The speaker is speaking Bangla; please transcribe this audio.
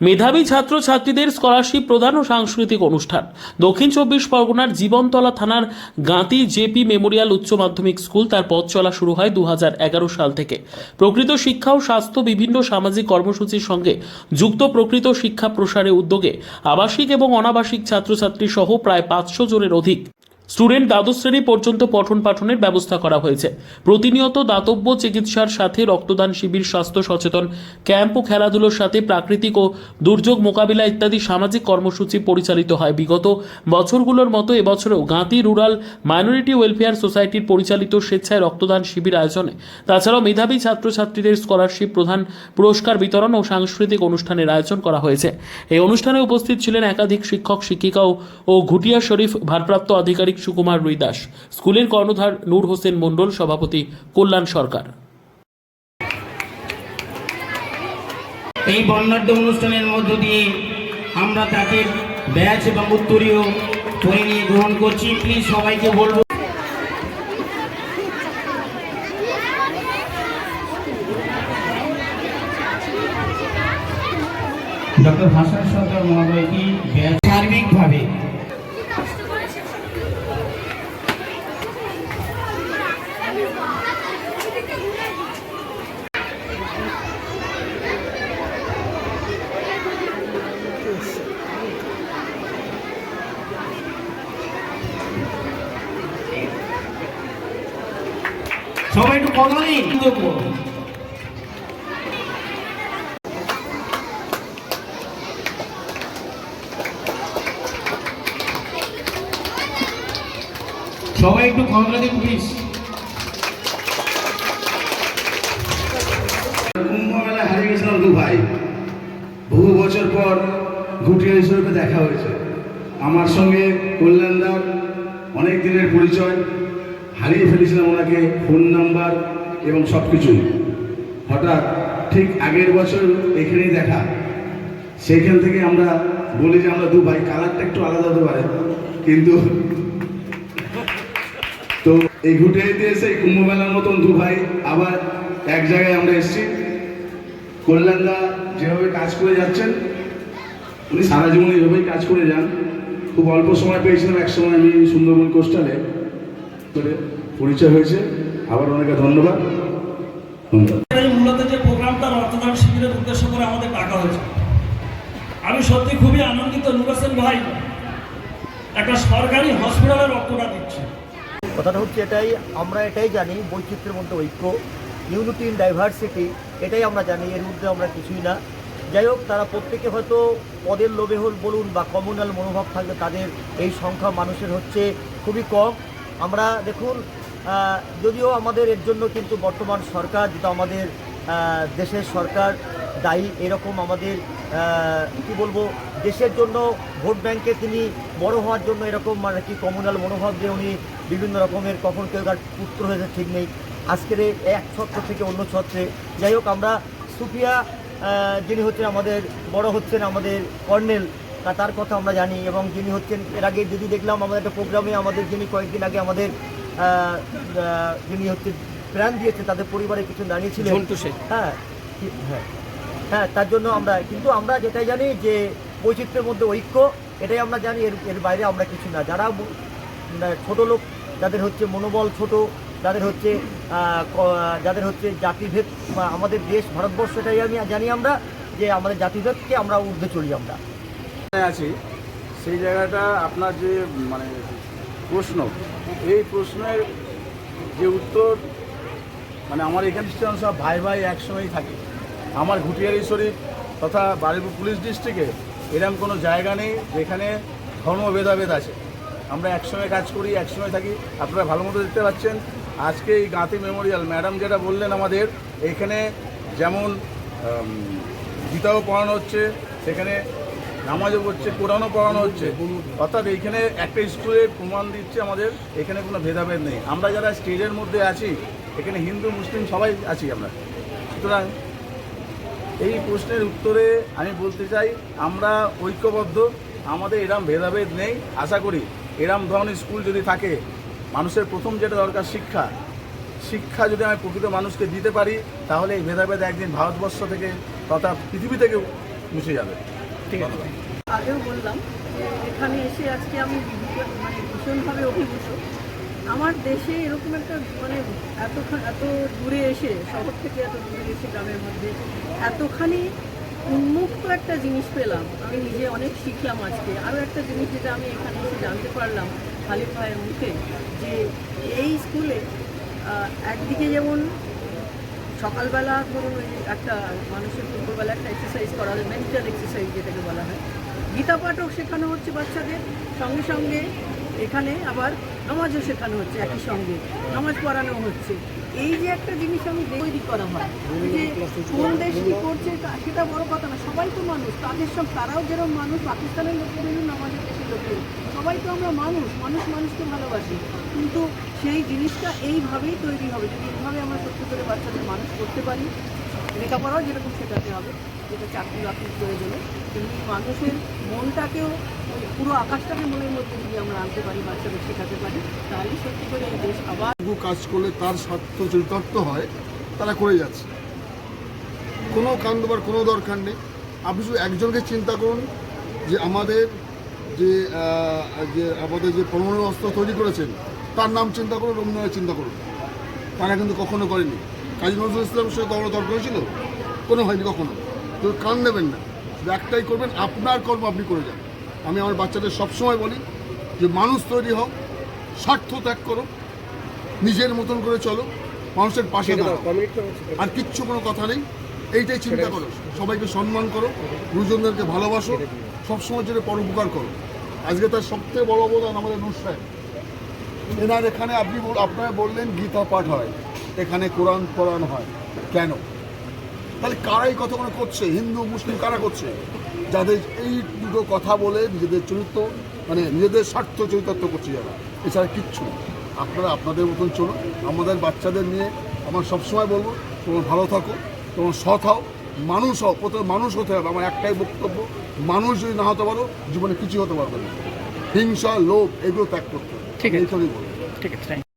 মেধাবী ছাত্র ছাত্রীদের স্কলারশিপ প্রদান ও সাংস্কৃতিক অনুষ্ঠান। দক্ষিণ চব্বিশ পরগনার জীবনতলা থানার গাঁতি জেপি মেমোরিয়াল উচ্চ মাধ্যমিক স্কুল তার পথ চলা শুরু হয় দু হাজার এগারো সাল থেকে। প্রকৃত শিক্ষা ও স্বাস্থ্য বিভিন্ন সামাজিক কর্মসূচির সঙ্গে যুক্ত প্রকৃত শিক্ষা প্রসারে উদ্যোগে আবাসিক এবং অনাবাসিক ছাত্রছাত্রী সহ প্রায় পাঁচশো জনের অধিক স্টুডেন্ট দ্বাদশ শ্রেণি পর্যন্ত পঠন পাঠনের ব্যবস্থা করা হয়েছে। প্রতিনিয়ত দাতব্য চিকিৎসার সাথে রক্তদান শিবির, স্বাস্থ্য সচেতন ক্যাম্প ও খেলাধুলোর সাথে প্রাকৃতিক ও দুর্যোগ মোকাবিলা ইত্যাদি সামাজিক কর্মসূচি পরিচালিত হয়। বিগত বছরগুলোর মতো এবছরেও গাঁতি রুরাল মাইনরিটি ওয়েলফেয়ার সোসাইটির পরিচালিত স্বেচ্ছায় রক্তদান শিবির আয়োজনে। তাছাড়াও মেধাবী ছাত্রছাত্রীদের স্কলারশিপ প্রধান পুরস্কার বিতরণ ও সাংস্কৃতিক অনুষ্ঠানের আয়োজন করা হয়েছে। এই অনুষ্ঠানে উপস্থিত ছিলেন একাধিক শিক্ষক, শিক্ষিকা ও- ঘুটিয়া শরীফ, ভারপ্রাপ্ত আধিকারিক সুকুমার রুই দাস স্কুলের কর্ণধার নূর হোসেন মণ্ডল, সভাপতি কল্যাণ সরকার। এই বর্ণাঢ্য অনুষ্ঠানের মধ্য দিয়ে আমরা তাদের ব্যাচ এবং উত্তরীয় পরে নিয়ে গ্রহণ করছি। প্লিজ সবাইকে বলব। ডক্টর ভাষণ সরকার মহোদয়টি ব্যাচ সার্বিকভাবে সবাই একটু কথা দেবো সবাই একটু কথা দিন প্লিজ কুম্ভ মেলা হারিয়ে গেছিলাম দু ভাই বহু বছর পর ঘুটিয়া হিসেবে দেখা হয়েছে। আমার সঙ্গে কল্যাণদার অনেক দিনের পরিচয়। হারিয়ে ফেলেছিলাম ওনাকে, ফোন নাম্বার এবং সব কিছুই হঠাৎ ঠিক আগের বছর এখানেই দেখা। সেইখান থেকে আমরা বলি যে আমরা দু ভাই, কালারটা একটু আলাদা হতে পারে, কিন্তু তো এই ঘুটে এসে এই কুম্ভ মেলার মতন দু ভাই আবার এক জায়গায় আমরা এসেছি। কল্যাণদা যেভাবে কাজ করে যাচ্ছেন, উনি সারা জীবন এইভাবেই কাজ করে যান। খুব অল্প সময় পেয়েছিলাম, এক সময় আমি সুন্দরবন কোস্টালে করে পরিচয় হয়েছে। আবার অনেকে ধন্যবাদ। মূলত যে প্রোগ্রামটা রক্তদান শিবিরের উদ্দেশ্য করে আমাদের ডাকা হয়েছে। আমি সত্যি খুবই আনন্দিত নুরাসেন ভাই একটা সরকারি হসপিটালে রক্তদান দিচ্ছে কথাটা হচ্ছে এটাই আমরা এটাই জানি বৈচিত্র্যের মধ্যে ঐক্য ইউনিটি ইন ডাইভার্সিটি এটাই আমরা জানি এর মধ্যে আমরা কিছুই না। যাই হোক তারা প্রত্যেকে হয়তো পদের লোভে হল বলুন বা কমিউনাল মনোভাব থাকলে তাদের এই সংখ্যা মানুষের হচ্ছে খুবই কম। আমরা দেখুন যদিও আমাদের এর জন্য কিন্তু বর্তমান সরকার, যেটা আমাদের দেশের সরকার দায়ী, এরকম আমাদের কি বলব, দেশের জন্য ভোট ব্যাংকে তিনি বড় হওয়ার জন্য এরকম মানে কি কমিউনাল মনোভাব যে উনি বিভিন্ন রকমের কখন কেউ তার পুত্র হয়েছে ঠিক নেই। আজকের এক ছত্র থেকে অন্য ছত্রে। যাই হোক, আমরা সুফিয়া যিনি হচ্ছেন আমাদের, বড় হচ্ছেন আমাদের কর্নেল তার কথা আমরা জানি এবং যিনি হচ্ছেন এর আগে যদি দেখলাম আমাদের একটা প্রোগ্রামে আমাদের যিনি কয়েকদিন আগে আমাদের যিনি হচ্ছে প্রাণ দিয়েছে তাদের পরিবারে কিছু দাঁড়িয়েছিলেন হ্যাঁ হ্যাঁ হ্যাঁ তার জন্য আমরা কিন্তু আমরা যেটাই জানি যে বৈচিত্র্যের মধ্যে ঐক্য এটাই আমরা জানি এর এর বাইরে আমরা কিছু না। যারা ব- না, ছোট লোক যাদের হচ্ছে মনোবল ছোট যাদের হচ্ছে যাদের হচ্ছে জাতিভেদ আমাদের দেশ ভারতবর্ষ এটাই আমি জানি আমরা যে আমাদের জাতিভেদকে আমরা ঊর্ধ্বে চলি আমরা। আছি, সেই জায়গাটা আপনার যে মানে প্রশ্ন, এই প্রশ্নের যে উত্তর মানে আমার এখানে স্টেশন সব ভাই ভাই একসঙ্গেই থাকে। আমার ঘুটিয়ারি শরীফ তথা বারুইপুর পুলিশ ডিস্ট্রিক্টে এরকম কোনো জায়গা নেই যেখানে ধর্ম ভেদাভেদ আছে। আমরা একসঙ্গে কাজ করি, একসঙ্গে থাকি। আপনারা ভালো মতো দেখতে পাচ্ছেন, আজকে এই গাঁতি মেমোরিয়াল, ম্যাডাম যেটা বললেন আমাদের, এখানে যেমন গীতাও পড়ানো হচ্ছে, সেখানে নামাজও পড়ছে, কোরআনও পড়ানো হচ্ছে। অর্থাৎ এইখানে একটা স্কুলে প্রমাণ দিচ্ছে আমাদের, এখানে কোনো ভেদাভেদ নেই। আমরা যারা স্টেজের মধ্যে আছি, এখানে হিন্দু, মুসলিম সবাই আছি আমরা। সুতরাং এই প্রশ্নের উত্তরে আমি বলতে চাই, আমরা ঐক্যবদ্ধ, আমাদের এরম ভেদাভেদ নেই। আশা করি এরম ধরনের স্কুল যদি থাকে, মানুষের প্রথম যেটা দরকার শিক্ষা। শিক্ষা যদি আমি প্রকৃত মানুষকে দিতে পারি, তাহলে এই ভেদাভেদ একদিন ভারতবর্ষ থেকে তথা পৃথিবী থেকে মুছে যাবে। আগেও বললাম, এখানে এসে আজকে আমি মানে ভীষণভাবে অভিভূত। আমার দেশে এরকম একটা মানে এতখানি এত দূরে এসে, শহর থেকে এত দূরে এসে গ্রামের মধ্যে এতখানি উন্মুক্ত একটা জিনিস পেলাম। আমি নিজে অনেক শিখলাম আজকে। আরও একটা জিনিস যেটা আমি এখানে এসে জানতে পারলাম খালিদ ভাইয়ের মুখে, যে এই স্কুলে একদিকে যেমন সকালবেলা ধরুন ওই একটা মানুষের দুপুরবেলা একটা এক্সারসাইজ করা হয় মেন্টাল এক্সারসাইজ যেটাকে বলা হয়। গীতা পাঠও শেখানো হচ্ছে বাচ্চাদের, সঙ্গে সঙ্গে এখানে আবার নামাজও শেখানো হচ্ছে একই সঙ্গে, নামাজ পড়ানো হচ্ছে। এই যে একটা জিনিস আমি তৈরি করা হয়, যে কোন দেশ কী করছে সেটা বড় কথা না, সবাই তো মানুষ, তাদের সব, তারাও যেরকম মানুষ, পাকিস্তানের লোকের লোকের সবাই তো আমরা মানুষ মানুষ মানুষকে ভালোবাসি। কিন্তু সেই জিনিসটা এইভাবেই তৈরি হবে, যদি এইভাবে আমরা সত্যি করে বাচ্চাদের মানুষ করতে পারি লেখাপড়াও যেরকম শেখাতে হবে, যেটা চাকরি বাকরি করে দেবে তেমনি মানুষের মনটাকেও, ওই পুরো আকাশটাকে মনের মধ্যে যদি আমরা আনতে পারি, বাচ্চাদের শেখাতে পারি, তাহলেই সত্যি করে এই দেশ আবার কাজ করলে তার স্বার্থ চরিতার্থ হয়, তারা করে যাচ্ছে। কোনো কান দেবার কোনো দরকার নেই। আপনি শুধু একজনকে চিন্তা করুন যে আমাদের যে যে আমাদের যে পরমাণু অস্ত্র তৈরি করেছেন তার নাম চিন্তা করুন রবীন্দ্রনাথ চিন্তা করুন। তারা কিন্তু কখনো করেনি। কাজী নজরুল ইসলামের সঙ্গে কখনো তর্ক হয়েছিল কোনো হয়নি কখনো। তো কান দেবেন না। শুধু একটাই করবেন আপনার কর্ম আপনি করে যান। আমি আমার বাচ্চাদের সবসময় বলি যে মানুষ তৈরি হোক স্বার্থ ত্যাগ করো নিজের মতন করে চলো মানুষের পাশে আর কিচ্ছু কোনো কথা নেই। এইটাই চিন্তা করো। সবাইকে সম্মান করো গুরুজনদেরকে ভালোবাসো। সবসময় জন্য পরোপকার করো। আজকে তার সবচেয়ে বড় অবদান আমাদের নূর এনার এখানে আপনি আপনারা বললেন গীতা পাঠ হয়। এখানে কোরআন পড়ানো হয়। কেন? তাহলে কারাই কতক্ষণ করছে? হিন্দু, মুসলিম কারা করছে? যাদের এই দুটো কথা বলে নিজেদের চরিত্র মানে নিজেদের স্বার্থ চরিতার্থ করছে যারা। এছাড়া কিচ্ছু আপনারা আপনাদের মতন চলুন। আমাদের বাচ্চাদের নিয়ে আমার সবসময় বলব, তোমার ভালো থাকো, তোমার সৎ হও। মানুষ হোক প্রথমে মানুষ হতে হবে আমার একটাই বক্তব্য। মানুষ যদি না হতে পারো জীবনে কিছু হতে পারবে না। হিংসা লোভ এগুলো ত্যাগ করতে হবে। ঠিক আছে। ঠিক আছে